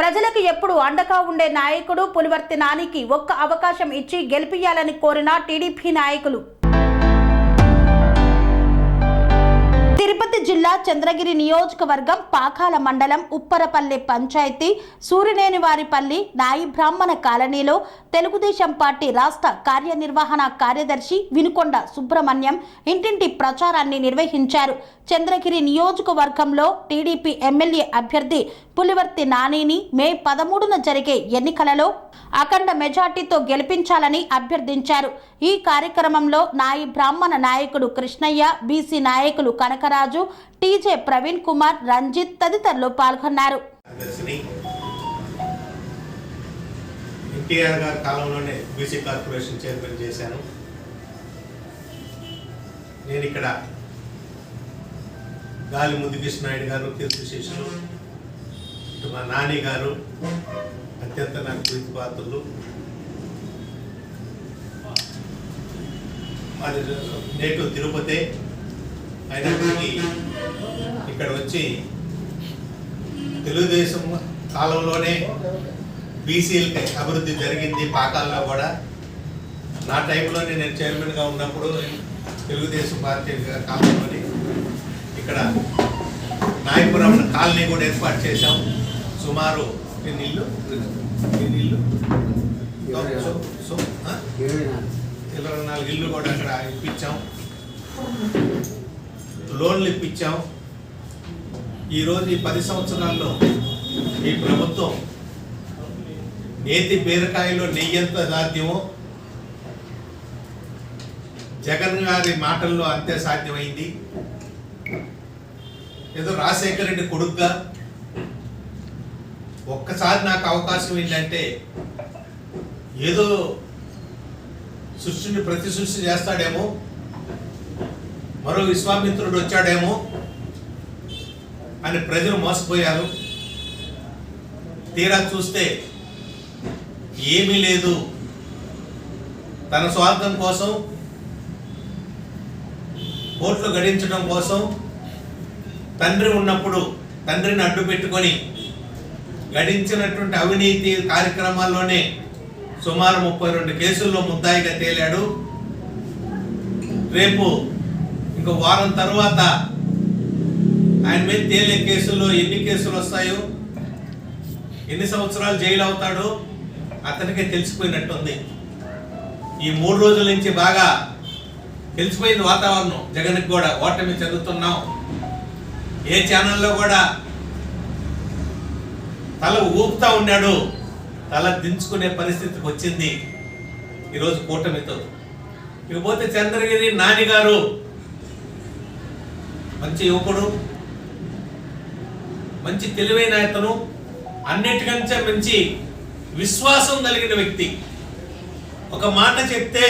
ప్రజలకు ఎప్పుడు అండగా ఉండే నాయకుడు పులివర్తి నానికి ఒక్క అవకాశం ఇచ్చి గెలిపియాలని కోరిన టీడీపీ నాయకులు. జిల్లా చంద్రగిరి నియోజకవర్గం పాకాల మండలం ఉప్పరపల్లి పంచాయతీ సూరినేనివారిపల్లి నాయి బ్రాహ్మణ కాలనీలో తెలుగుదేశం పార్టీ రాష్ట్ర కార్యనిర్వహణ కార్యదర్శి వినుకొండ సుబ్రహ్మణ్యం ఇంటింటి ప్రచారాన్ని నిర్వహించారు. చంద్రగిరి నియోజకవర్గంలో టీడీపీ ఎమ్మెల్యే అభ్యర్థి పులివర్తి నానిని మే పదమూడున జరిగే ఎన్నికలలో అఖండ మెజార్టీతో గెలిపించాలని అభ్యర్థించారు. ఈ కార్యక్రమంలో నాయి బ్రాహ్మణ నాయకుడు కృష్ణయ్య బీసీ నాయకులు కనకరాజు టీజే ప్రవీణ్ కుమార్ రంజిత్ తదితరులు పాల్గొన్నారు. ఎన్టీఆర్ గారి కాలంలోనే బీసీ కార్పొరేషన్ చైర్మన్ చేశాను. నేను ఇక్కడ గాలి ముద్దుకృష్ణ నాయుడు గారు కీర్తి శిష్యులు ఇటు మా నాని గారు అత్యంత నాకు ప్రీతి పాత్రలు. మాది నేటు తిరుపతి అయినప్పటికీ ఇక్కడ వచ్చి తెలుగుదేశం కాలంలోనే బీసీలకి అభివృద్ధి జరిగింది పాకాల్లో కూడా. నా టైంలోనే నేను చైర్మన్గా ఉన్నప్పుడు తెలుగుదేశం పార్టీ కాలంలోని ఇక్కడ నాయకురం కాలనీ కూడా ఏర్పాటు చేశాం. సుమారు ఎన్ని ఇల్లు ఎన్ని ఇల్లు సో- సో- ఆ? ఇరవై నాలుగు. ఇల్లు కూడా అక్కడ ఇప్పించాం. లోన్లు ఇప్పించాం. ఈరోజు ఈ పది సంవత్సరాల్లో ఈ ప్రభుత్వం నేతి బీరకాయలో నెయ్యి ఎంత సాధ్యమో జగన్ గారి మాటల్లో అంతే సాధ్యమైంది. ఏదో రాజశేఖర రెడ్డి కొడుగ్గా ఒక్కసారి నాకు అవకాశం ఏంటంటే ఏదో సృష్టిని ప్రతి సృష్టి చేస్తాడేమో మరో విశ్వామిత్రుడు వచ్చాడేమో అని ప్రజలు మోసపోయారు. తీరా చూస్తే ఏమీ లేదు. తన స్వార్థం కోసం కోట్లు గడించడం కోసం తండ్రి ఉన్నప్పుడు తండ్రిని అడ్డు పెట్టుకొని గడించినటువంటి అవినీతి కార్యక్రమాల్లోనే సుమారు ముప్పై రెండు కేసుల్లో ముద్దాయిగా తేలాడు. రేపు ఇంకో వారం తర్వాత ఆయన మీద తేలే కేసుల్లో ఎన్ని కేసులు వస్తాయో ఎన్ని సంవత్సరాలు జైలు అవుతాడో అతనికే తెలిసిపోయినట్టుంది. ఈ మూడు రోజుల నుంచి బాగా తెలిసిపోయింది వాతావరణం. జగన్కి కూడా ఓటమి చదువుతున్నాం. ఏ ఛానల్లో కూడా తల ఊపుతా ఉన్నాడు. తల దించుకునే పరిస్థితికి వచ్చింది ఈరోజు కూటమితో. ఇకపోతే చంద్రగిరి నానిగారు మంచి యువకుడు మంచి తెలివైన అతను అన్నిటికంటే మంచి విశ్వాసం కలిగిన వ్యక్తి. ఒక మాట చెప్తే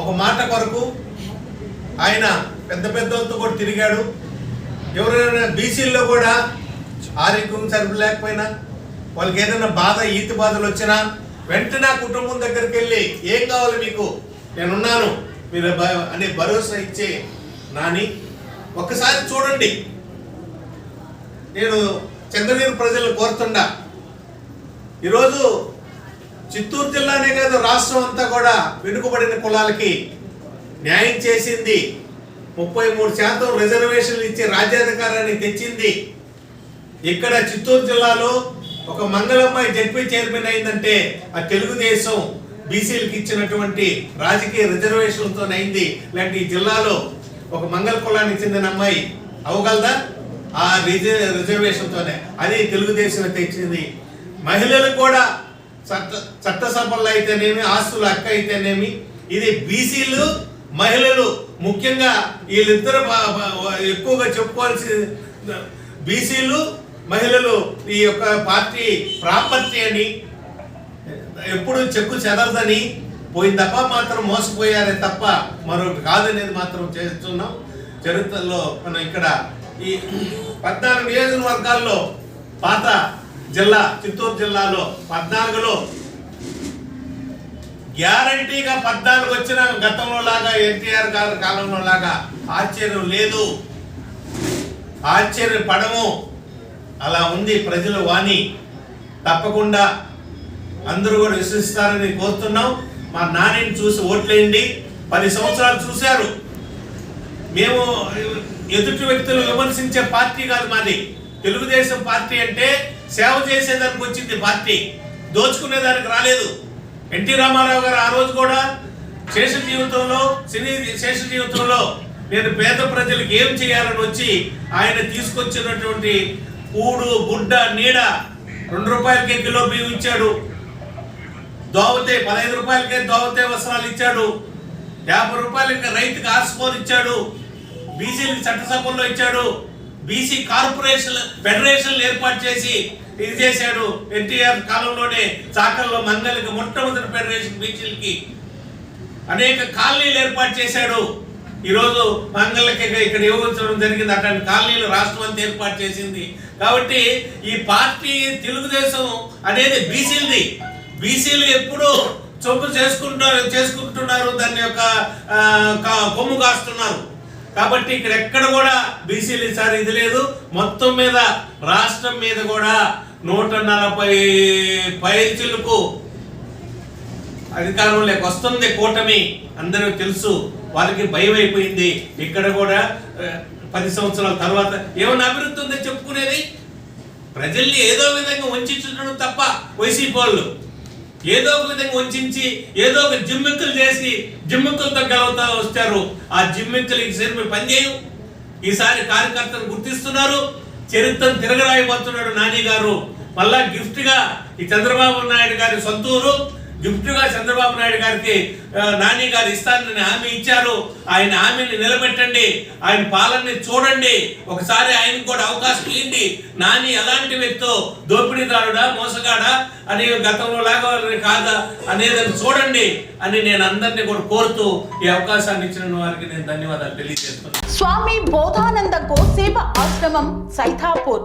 ఒక మాట కొరకు ఆయన పెద్ద పెద్దలతో కూడా తిరిగాడు. ఎవరైనా బీసీల్లో కూడా ఆరోగ్యం సరిపి లేకపోయినా వాళ్ళకి ఏదైనా బాధ ఈతి బాధలు వచ్చినా వెంటనే కుటుంబం దగ్గరికి వెళ్ళి ఏం కావాలి మీకు? నేనున్నాను. మీరు అనే భరోసా ఇచ్చే నాని ఒక్కసారి చూడండి. నేను చంద్రగిరి ప్రజలను కోరుతుండా ఈరోజు చిత్తూరు జిల్లానే కాదు రాష్ట్రం అంతా కూడా వెనుకబడిన కులాలకి న్యాయం చేసింది. ముప్పై మూడు శాతం రిజర్వేషన్లు ఇచ్చి రాజ్యాధికారాన్ని తెచ్చింది ఇక్కడ చిత్తూరు జిల్లాలో ఒక మంగళమ్మాయి జడ్పీ చైర్మన్ అయిందంటే ఆ తెలుగుదేశం బీసీలకు ఇచ్చినటువంటి రాజకీయ రిజర్వేషన్లతో అయింది. ఇలాంటి జిల్లాలో ఒక మంగళ కులానికి చెందిన అమ్మాయి అవగలదా? ఆ రిజ రిజర్వేషన్తోనే. అది తెలుగుదేశం తెచ్చింది మహిళలు కూడా చట్ట చట్టసభల్లో అయితేనేమి ఆస్తుల హక్క అయితేనేమి ఇది బీసీలు మహిళలు ముఖ్యంగా వీళ్ళిద్దరు బా- ఎక్కువగా చెప్పుకోవాల్సి బీసీలు మహిళలు ఈ యొక్క పార్టీ ప్రాపర్టీ అని ఎప్పుడు చెక్కు చెదరదని పోయిన తప్ప మాత్రం మోసపోయారే తప్ప మరొకటి కాదనేది మాత్రం చేస్తున్నాం. చరిత్రలో మనం ఇక్కడ ఈ పద్నాలుగు నియోజకవర్గాల్లో పాత జిల్లా చిత్తూరు జిల్లాలో పద్నాలుగులో గ్యారంటీగా పద్నాలుగు వచ్చిన గతంలో లాగా ఎన్టీఆర్ గారి కాలంలో లాగా ఆశ్చర్యం లేదు. ఆశ్చర్యపడము. అలా ఉంది ప్రజల వాణి. తప్పకుండా అందరూ కూడా విశ్వసిస్తారని కోరుతున్నాం. మా నానిని చూసి ఓట్లేయండి. పది సంవత్సరాలు చూశారు. మేము ఎదుటి వ్యక్తులు విమర్శించే పార్టీ కాదు మాది. తెలుగుదేశం పార్టీ అంటే సేవ చేసేదానికి వచ్చింది పార్టీ. దోచుకునేదానికి రాలేదు. ఎన్టీ రామారావు గారు ఆ రోజు కూడా శేష జీవితంలో సినీ శేష జీవితంలో నేను పేద ప్రజలకు ఏం చేయాలని వచ్చి ఆయన తీసుకొచ్చినటువంటి కూడు గుడ్డ నీడ రెండు రూపాయలకే కిలో బియ్యం ఇచ్చాడు. దోవతే పదహైదు రూపాయలకే దోవతే వస్త్రాలు ఇచ్చాడు. యాభై రూపాయలకి రైతుకి ఆస్పోర్ ఇచ్చాడు. బీసీలకి చట్టసభల్లో ఇచ్చాడు. బీసీ కార్పొరేషన్ ఫెడరేషన్లు ఏర్పాటు చేసి ఇది చేశాడు. ఎన్టీఆర్ కాలంలోనే చాకల్లో మంగళకి మొట్టమొదటి ఫెడరేషన్ బీసీలకి అనేక కాలనీలు ఏర్పాటు చేశాడు. ఈరోజు మంగళకి ఇక్కడ ఇవ్వడం జరిగింది. అట్లాంటి కాలనీలు రాష్ట్రం అంతా ఏర్పాటు చేసింది. కాబట్టి ఈ పార్టీ తెలుగుదేశం అనేది బీసీలది. బీసీలు ఎప్పుడు చొప్పు చేసుకుంటారు చేసుకుంటున్నారు దాని యొక్క కొమ్ము కాస్తున్నారు. కాబట్టి ఇక్కడ ఎక్కడ కూడా బీసీలు ఈసారి ఇది లేదు. మొత్తం మీద రాష్ట్రం మీద కూడా నూట నలభై పైచులకు అధికారంలోకి వస్తుంది కూటమి. అందరూ తెలుసు. వాళ్ళకి భయం అయిపోయింది. ఇక్కడ కూడా పది సంవత్సరాల తర్వాత ఏమైనా అభివృద్ధి ఉందని చెప్పుకునేది? ప్రజల్ని ఏదో విధంగా వంచడం తప్ప వైసీపీ వాళ్ళు ఏదో ఒక విధంగా వంచి ఏదో ఒక జిమ్మిక్కులు చేసి జిమ్మిక్కులతో గెలవుతా వచ్చారు ఆ జిమ్మిక్కులు ఈసారి మేము పనిచేయం ఈసారి కార్యకర్తలు గుర్తిస్తున్నారు. చరిత్రను తిరగరాయబోతున్నాడు నాని గారు. మళ్ళా గిఫ్ట్గా ఈ చంద్రబాబు నాయుడు గారి సొంతూరు గిఫ్ట్గా చంద్రబాబు నాయుడు గారికి నాని గారు ఇస్తానని హామీ ఇచ్చారు. ఆయన హామీని నిలబెట్టండి. ఆయన పాలనని చూడండి. ఒకసారి ఆయనకు కూడా అవకాశం ఇవ్వండి. నాని ఎలాంటి వ్యక్తో దోపిడీదారుడా మోసగాడా అని గతంలో లాగా కాదా అనేది చూడండి అని నేను అందరినీ కూడా కోరుతూ ఈ అవకాశాన్ని ఇచ్చిన వారికి నేను ధన్యవాదాలు తెలియజేస్తున్నాను. స్వామి బోధానంద గోసేవ ఆశ్రమం సైతాపూర్.